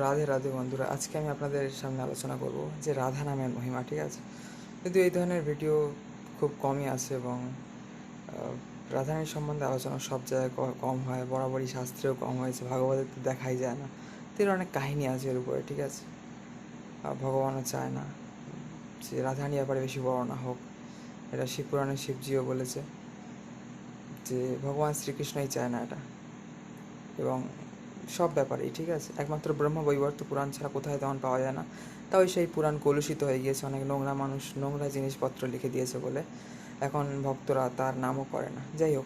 রাধে রাধে বন্ধুরা, আজকে আমি আপনাদের সামনে আলোচনা করব যে রাধা নামের মহিমা, ঠিক আছে? কিন্তু এই ধরনের ভিডিও খুব কমই আছে এবং রাধারানীর সম্বন্ধে আলোচনা সব জায়গায় কম হয়, বরাবরই শাস্ত্রেও কম হয়েছে, ভাগবতের তো দেখাই যায় না। তো অনেক কাহিনী আছে এর উপরে, ঠিক আছে? ভগবানও চায় না যে রাধারানী ব্যাপারে বেশি বর্ণনা হোক। এটা শিবপুরাণে শিবজিও বলেছে যে ভগবান শ্রীকৃষ্ণই চায় না এটা। এবং সব ব্যাপারেই, ঠিক আছে? একমাত্র ব্রহ্ম বৈবর্ত পুরাণ ছাড়া কোথায় তেমন পাওয়া যায় না। তাও সেই পুরাণ কলুষিত হয়ে গিয়েছে, অনেক নোংরা মানুষ নোংরা জিনিসপত্র লিখে দিয়েছে বলে। এখন ভক্তরা তার নামও করে না। যাই হোক,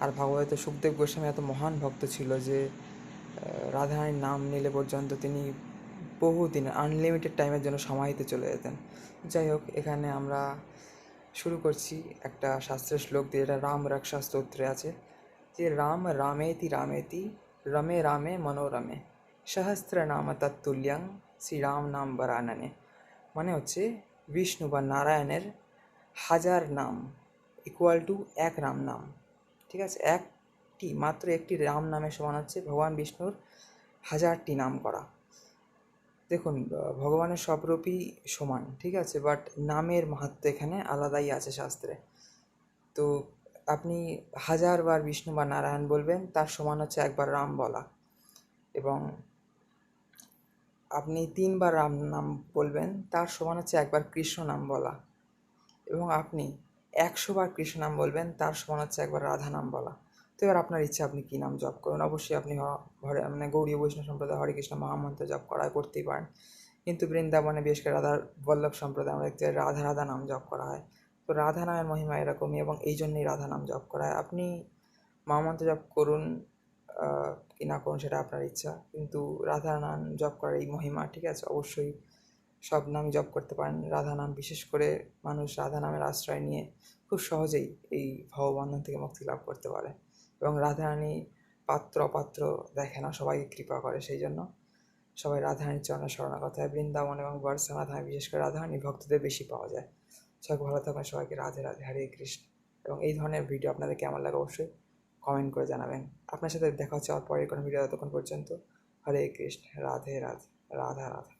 আর ভাগবত সুখদেব গোস্বামী এত মহান ভক্ত ছিল যে রাধারানীর নাম নিলে পর্যন্ত তিনি বহুদিন আনলিমিটেড টাইমের জন্য সমাহিতে চলে যেতেন। যাই হোক, এখানে আমরা শুরু করছি একটা শাস্ত্রের শ্লোক দিয়ে। এটা রাম রক্ষা স্তোত্রে আছে। যে রাম রামেতি রামেতি রমে রামে মনোরমে সহস্র নাম তত্তুল্যং শ্রীরাম নাম বরাননে মানে হচ্ছে বিষ্ণু বা নারায়ণের হাজার নাম ইকুয়াল টু এক রাম নাম ঠিক আছে একটি মাত্র একটি রাম নামে সমান হচ্ছে ভগবান বিষ্ণুর হাজারটি নাম করা দেখুন ভগবানের সবরূপই সমান ঠিক আছে বাট নামের মাহাত্ম এখানে আলাদাই আছে শাস্ত্রে তো আপনি হাজারবার বিষ্ণু বা নারায়ণ বলবেন, তার সমান হচ্ছে একবার রাম বলা। এবং আপনি তিনবার রাম নাম বলবেন, তার সমান হচ্ছে একবার কৃষ্ণ নাম বলা। এবং আপনি একশো বার কৃষ্ণ নাম বলবেন, তার সমান হচ্ছে একবার রাধা নাম বলা। তো এবার আপনার ইচ্ছা, আপনি কী নাম জপ করুন? অবশ্যই আপনি হরে মানে গৌরী বৈষ্ণব সম্প্রদায়, হরে কৃষ্ণ মহামন্ত্র জপ করা করতেই পারেন। কিন্তু বৃন্দাবনে বিশেষ করে রাধার বল্লভ সম্প্রদায়, আমরা দেখতে রাধা রাধা নাম জপ করা হয়। তো রাধা নামের মহিমা এরকমই এবং এই জন্যই রাধা নাম জপ করা আপনি মহামন্ত্র জপ করুন কি না করুন সেটা আপনার ইচ্ছা। কিন্তু রাধা নাম জপ করার এই মহিমা, ঠিক আছে, অবশ্যই সব নাম জপ করতে পারেন। রাধা নাম বিশেষ করে মানুষ রাধা নামের আশ্রয় নিয়ে খুব সহজেই এই ভববন্ধন থেকে মুক্তি লাভ করতে পারে। এবং রাধারানী পাত্র অপাত্র দেখে না, সবাইকে কৃপা করে সেই জন্য। সবাই রাধারানীর চরণে শরণাগত হয়। বৃন্দাবন এবং বর্ষা ধামে বিশেষ করে রাধারানী ভক্তদের বেশি পাওয়া যায়। সবাই ভালো থাকবেন সবাইকে। রাধে রাধে, হরে কৃষ্ণ। এবং এই ধরনের ভিডিও আপনাদের কেমন লাগে অবশ্যই কমেন্ট করে জানাবেন। আপনার সাথে দেখা হচ্ছে আর পরের কোনো ভিডিও ততক্ষণ পর্যন্ত, হরে কৃষ্ণ, রাধে রাধে, রাধা রাধা।